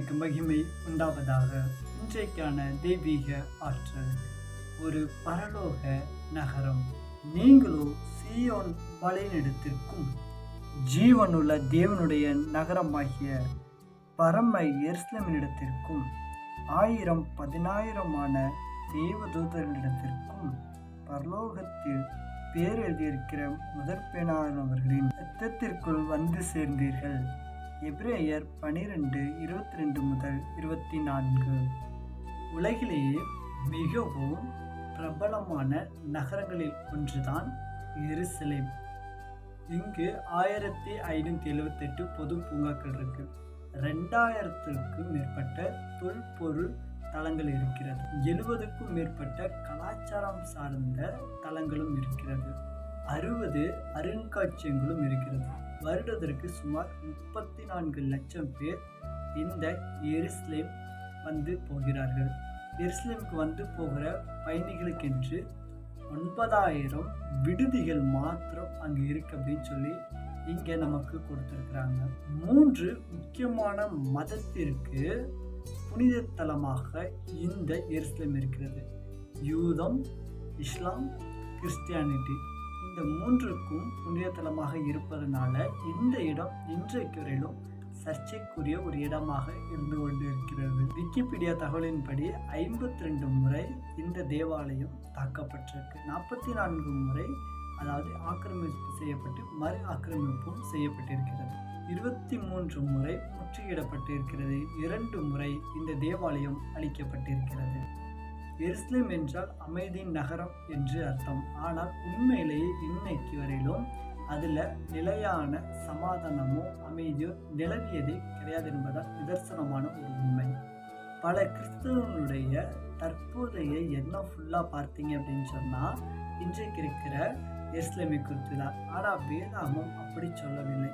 தேவனுக்கு மகிமை உண்டாவதாக. இன்றைக்கான தெய்வீக ஆற்றல் ஒரு பரலோக நகரம். நீங்களோ சீயோன் வழிநடத்திற்கும் ஜீவனுள்ள தேவனுடைய நகரமாகிய பரம எர்ஸ்லமினிடத்திற்கும் ஆயிரம் பதினாயிரமான தேவதூதர்களிடத்திற்கும் பரலோகத்தில் பேர் எழுதியிருக்கிற முதற்பேனானவர்களின் ரத்தத்திற்குள் வந்து சேர்ந்தீர்கள். எப்ரேயர் பனிரெண்டு இருபத்தி ரெண்டு முதல் இருபத்தி நான்கு உலகிலேயே மிகவும் பிரபலமான நகரங்களில் ஒன்றுதான் எருசலேம். இங்கு ஆயிரத்தி ஐநூற்றி எழுபத்தெட்டு பொது பூங்காக்கள் இருக்கு. ரெண்டாயிரத்திற்கும் மேற்பட்ட தொல்பொருள் தலங்கள் இருக்கிறது. எழுபதுக்கும் மேற்பட்ட கலாச்சாரம் சார்ந்த தலங்களும் இருக்கிறது. அறுபது அருங்காட்சியங்களும் இருக்கிறது. வருடத்திற்கு சுமார் முப்பத்தி நான்கு லட்சம் பேர் இந்த எருஸ்லேம் வந்து போகிறார்கள். எருசலேமுக்கு வந்து போகிற பயணிகளுக்கென்று ஒன்பதாயிரம் விடுதிகள் மாத்திரம் அங்கே இருக்கு அப்படின்னு சொல்லி இங்கே நமக்கு கொடுத்துருக்குறாங்க. மூன்று முக்கியமான மதத்திற்கு புனித தலமாக இந்த எருசலேம் இருக்கிறது. யூதம் இஸ்லாம் கிறிஸ்டியானிட்டி. இந்த மூன்றுக்கும் புனித இருப்பதனால இந்த இடம் இன்றைக்கு வரையிலும் சர்ச்சைக்குரிய ஒரு இடமாக இருந்து கொண்டிருக்கிறது. விக்கிபீடியா தகவலின்படி ஐம்பத்தி ரெண்டு முறை இந்த தேவாலயம் தாக்கப்பட்டிருக்கு. நாற்பத்தி நான்கு முறை அதாவது ஆக்கிரமிப்பு செய்யப்பட்டு மறு ஆக்கிரமிப்பும் செய்யப்பட்டிருக்கிறது. இருபத்தி மூன்று முறை முற்றுகையிடப்பட்டிருக்கிறது. இரண்டு முறை இந்த தேவாலயம் அளிக்கப்பட்டிருக்கிறது எருஸ்லேம் என்றால் அமைதியின் நகரம் என்று அர்த்தம். ஆனால் உண்மையிலேயே இன்னைக்கு வரையிலும் அதில் நிலையான சமாதானமோ அமைதியோ நிலவியதே கிடையாது என்பதால் நிதர்சனமான ஒரு உண்மை. பல கிறிஸ்தவனுடைய தற்போதைய எண்ணம் ஃபுல்லாக பார்த்தீங்க அப்படின்னு சொன்னால் இன்றைக்கு இருக்கிற எஸ்லேமை குறித்து தான் ஆனால் வேதாமம் அப்படி சொல்லவில்லை.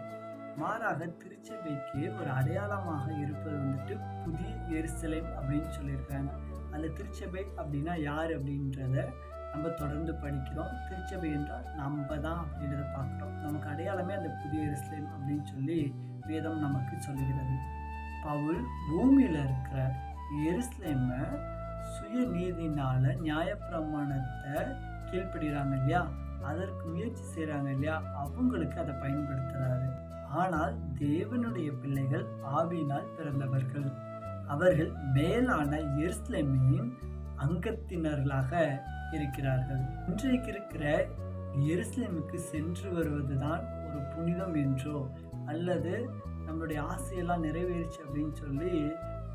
மாறாக திருச்சபைக்கு ஒரு அடையாளமாக இருப்பது வந்துட்டு புதிய எரிசலை அப்படின்னு சொல்லியிருக்காங்க. அந்த திருச்சபை அப்படின்னா யார் அப்படின்றத நம்ம தொடர்ந்து படிக்கிறோம். திருச்சபை என்றால் நம்ம தான் அப்படின்றத பார்க்குறோம். நமக்கு அடையாளமே அந்த புதிய இஸ்லேம் அப்படின்னு சொல்லி வேதம் நமக்கு சொல்லுகிறது. பவுல் பூமியில் இருக்கிற எருஸ்லேமை சுய நீதினால் நியாயப்பிரமாணத்தை கீழ்ப்படுகிறாங்க இல்லையா? அதற்கு முயற்சி செய்கிறாங்க இல்லையா? அவங்களுக்கு அதை பயன்படுத்துகிறாரு ஆனால் தேவனுடைய பிள்ளைகள் ஆவியினால் பிறந்தவர்கள். அவர்கள் மேலான எருசலேமின் அங்கத்தினர்களாக இருக்கிறார்கள். இன்றைக்கு இருக்கிற எருசலேமுக்கு சென்று வருவதுதான் ஒரு புனிதம் என்றோ அல்லது நம்மளுடைய ஆசையெல்லாம் நிறைவேறிச்சு அப்படின்னு சொல்லி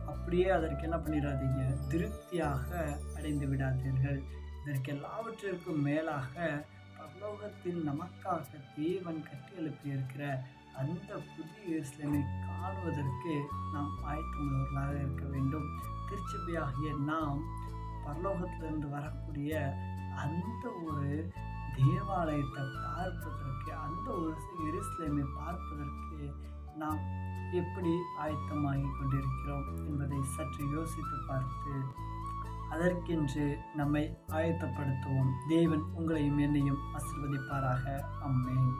அப்படியே அதற்கு என்ன பண்ணிடாதீங்க திருப்தியாக அடைந்து விடாதீர்கள். இதற்கு எல்லாவற்றிற்கும் மேலாக பரலோகத்தில் நமக்காக தேவன் கட்டி எழுப்பியிருக்கிற அந்த புதிய எருசலேமை காணுவதற்கு நாம் ஆயத்தமுள்ளவர்களாக இருக்க வேண்டும். திருச்சபையாகிய நாம் பரலோகத்திலிருந்து வரக்கூடிய அந்த ஒரு தேவாலயத்தை பார்ப்பதற்கு அந்த ஒரு எருசலேமை பார்ப்பதற்கு நாம் எப்படி ஆயத்தமாகி கொண்டிருக்கிறோம் என்பதை சற்று யோசித்து பார்த்து அதற்கென்று நம்மை ஆயத்தப்படுத்துவோம். தேவன் உங்களையும் என்னையும் ஆசிர்வதிப்பாராக. அம்மேன்